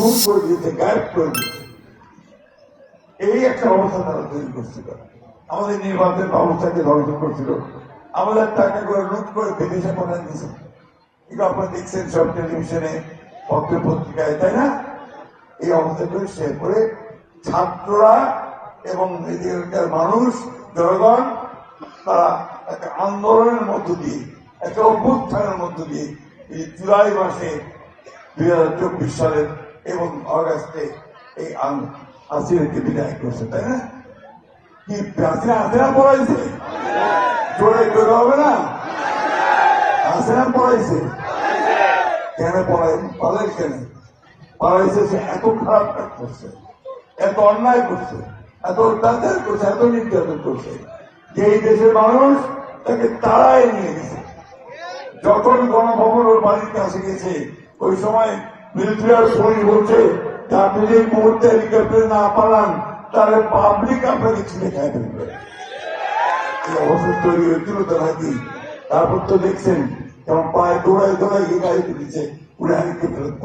খুন করে দিয়েছে গায়েব করে দিয়েছে এই একটা অবস্থা তারা তৈরি করছিল। আমাদের নির্বাচন ব্যবস্থাকে ধ্বংস করছিল। আমাদের টাকা করে লুট করে বিদেশে পাঠান দিয়েছে। এগুলো আপনারা দেখছেন সব টেলিভিশনে পত্র পত্রিকায়, তাই না? এই অবস্থা করে সে করে ছাত্ররা এবং এদিকের মানুষ, জনগণ, তারা একটা আন্দোলনের মধ্য দিয়ে, একটা অভ্যুত্থানের মধ্য দিয়ে এই জুলাই মাসে দুই হাজার চব্বিশ সালের এবং অগাস্টে এই আসিরকে বিদায় করছে, তাই না? কি আসিরা আসিরা পড়াইছে? জোরে জোরে হবে না? আসিরা পড়াইছে? কেন পড়াই পালাই কেন? পালাইছে সে এত খারাপ কাজ করছে, এত অন্যায় করছে, এত অত্যাচার করছে, এত নির্যাতন করছে। যে এই দেশের মানুষ তাকে তাড়াই নিয়ে গেছে। যখন গণভবন ওর বাড়ির কাছে গেছে, ওই সময় মিলিটারি আর পুলিশ বলছে যে মুহূর্তে হেলিকপ্টারে না পালান, তাহলে পাবলিক আপনাকে ছিঁড়ে খায় ফেলবে। অবস্থা তৈরি হয়েছিল তো নাকি তারপর তো দেখছেন পায়ে দিচ্ছে উড়ে আনিকে ফেরত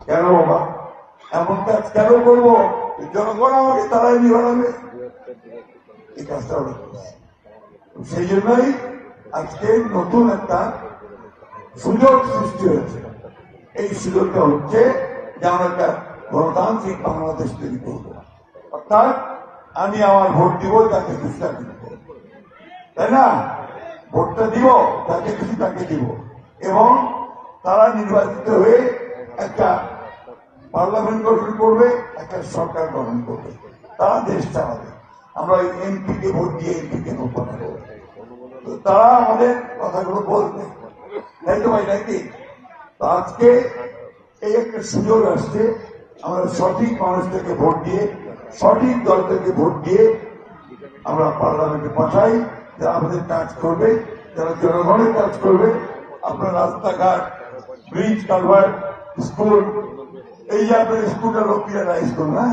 কেন বাবা? এমন কাজ কেন করব? জনগণ আমাকে তারাই নিবাড়াবে এই কাজটা ওরা সেই জন্যই আজকে নতুন একটা সুযোগ সৃষ্টি হয়েছে। এই সুযোগটা হচ্ছে যে আমরা একটা গণতান্ত্রিক বাংলাদেশ তৈরি করব। অর্থাৎ আমি আমার ভোট দিব তাকে খুশি তাকে দিব। তাই না? ভোটটা দিব, তাকে খুশি তাকে দিব। এবং তারা নির্বাচিত হয়ে একটা পার্লামেন্ট গঠন করবে, একটা সরকার গঠন করবে। তারা দেশ চালাবে। আমরা এমপি কে ভোট দিয়ে এমপি কে ভোট তো তারা আমাদের কথাগুলো বলবে। তাই তো ভাই, নাকি? আজকে এই একটা সুযোগ আসছে আমরা সঠিক মানুষদেরকে ভোট দিয়ে, সঠিক দলদেরকে ভোট দিয়ে আমরা পার্লামেন্টে পাঠাই যারা আমাদের কাজ করবে, যারা জনগণের কাজ করবে, আপনার রাস্তাঘাট ব্রিজ কালভার্ট স্কুল এই যে আপনার স্কুলটা লক্ষ্মীরা হাই স্কুল না?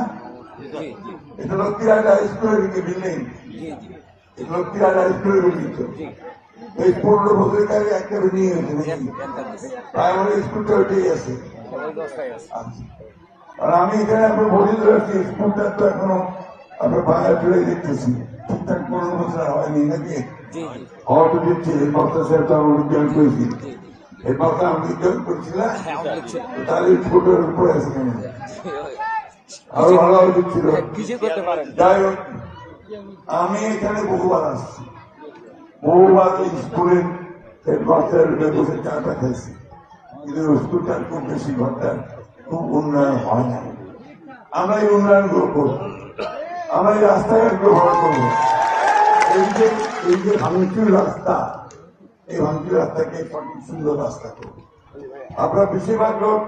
এটা লক্ষ্মীরা হাই স্কুলের বিল্ডিং লক্ষ্মীরা হাই স্কুলের বিল্ডিং এই পনেরো বছরের আগে একটা হয়েছে নাকি? প্রাইমারি স্কুলটা ওইটাই আছে। আচ্ছা। আর আমি এখানে আপনার বলি ধরেছি স্কুলটা তো এখনও আপনার বাংলা চলে দেখতেছি। ঠিকঠাক পনেরো বছর হয়নি নাকি? হওয়া তো দিচ্ছে এই সাহেব তো করেছি। এই আমি করছিলাম তাহলে স্কুলের উপরে আছে কেন? আরও ভালো যাই হোক আমি এখানে বহুবার আসছি। বহুবার স্কুলের হেডমাস্টার বসে চাটা খাইছি কিন্তু স্কুলটার খুব বেশি ঘরটার খুব উন্নয়ন হয় না। আমরা উন্নয়নগুলো করব। আমরা এই রাস্তাঘাটগুলো ভালো করব। এই যে এই যে ভাঙচুর রাস্তা, এই ভাঙচুর রাস্তাকে সঠিক সুন্দর রাস্তা করব। আপনার বেশিরভাগ লোক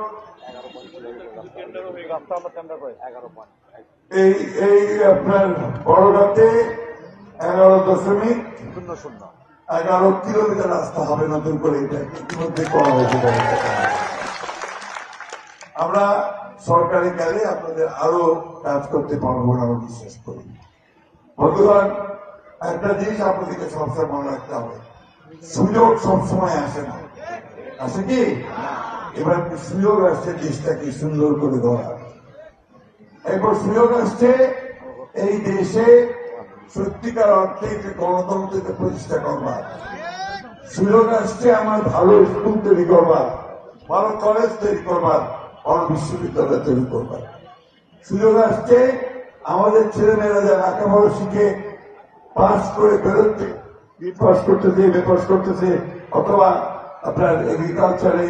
এই এই আপনার বড়গাতে এগারো দশমিক এগারো কিলোমিটার রাস্তা হবে নতুন করে এটা ইতিমধ্যে করা হয়েছে আমরা সরকারি কাজে আপনাদের আরও কাজ করতে পারব আমরা বিশ্বাস করি। বন্ধুগণ একটা জিনিস আপনাদেরকে সবসময় মনে রাখতে হবে। সুযোগ সবসময় আসে না। আসে কি? এবার সুযোগ আসছে দেশটাকে সুন্দর করে গড়া এরপর সুযোগ আসছে এই দেশে সত্যিকার অর্থে একটি গণতন্ত্রকে প্রতিষ্ঠা করবার। সুযোগ আসছে আমার ভালো স্কুল তৈরি করবার, ভালো কলেজ তৈরি করবার, ভালো বিশ্ববিদ্যালয় তৈরি করবার। সুযোগ আসছে আমাদের ছেলেমেয়েরা যারা লেখাপড়া শিখে পাস করে বেরোচ্ছে পাস করতেছে বেপাস করতেছে, অথবা আপনার এগ্রিকালচারে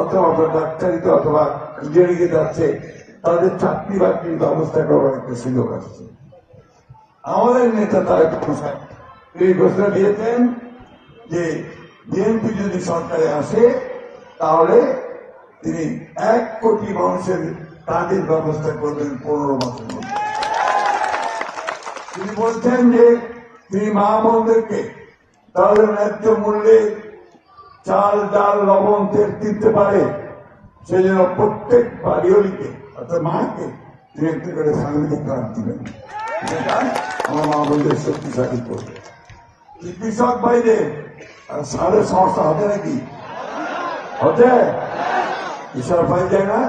অথবা আপনার ডাক্তারিতে, অথবা ইঞ্জিনিয়ারিং এ যাচ্ছে, তাদের চাকরি বাকরির ব্যবস্থা করার একটা সুযোগ আসছে। আমাদের নেতা তারেক হোসেন এই ঘোষণা দিয়েছেন যে বিএনপি যদি সরকারে আসে, তাহলে তিনি এক কোটি মানুষের কাজের ব্যবস্থা করবেন পনেরো মধ্যে। তিনি বলছেন যে তিনি মা বোনদেরকে তাদের ন্যায্য মূল্যে চাল, ডাল, লবণ, তেল কিনতে পারে। সেই জন্য প্রত্যেক বাড়িওলিকে অর্থাৎ মাকে, তিনি একটি করে কার্ড দিবেন। আমার মা বোনদের শক্তিশালী করবে কৃষক ভাইদের সারের সমস্যা হবে নাকি? হতে কৃষক ভাই যায় না?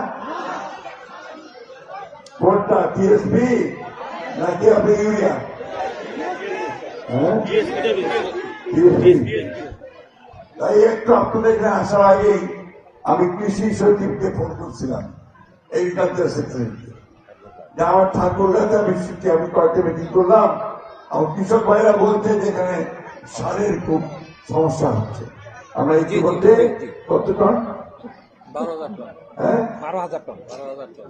কোনটা টিএসপি নাকি আপনি ইউরিয়া? হ্যাঁ? তাই একটু আপনাদের আসার আগেই আমি কৃষি সচিবকে ফোন করছিলাম। এগ্রিকালচার সেক্রেটারিকে যে আমার ঠাকুরগাতে আমি শিখছি আমি কয়েকটা মিটিং করলাম। আমার কৃষক ভাইরা বলছে যেখানে সারের খুব সমস্যা হচ্ছে। আমরা ইতিমধ্যে কত টন। হ্যাঁ? বারো হাজার টন বারো হাজার টন।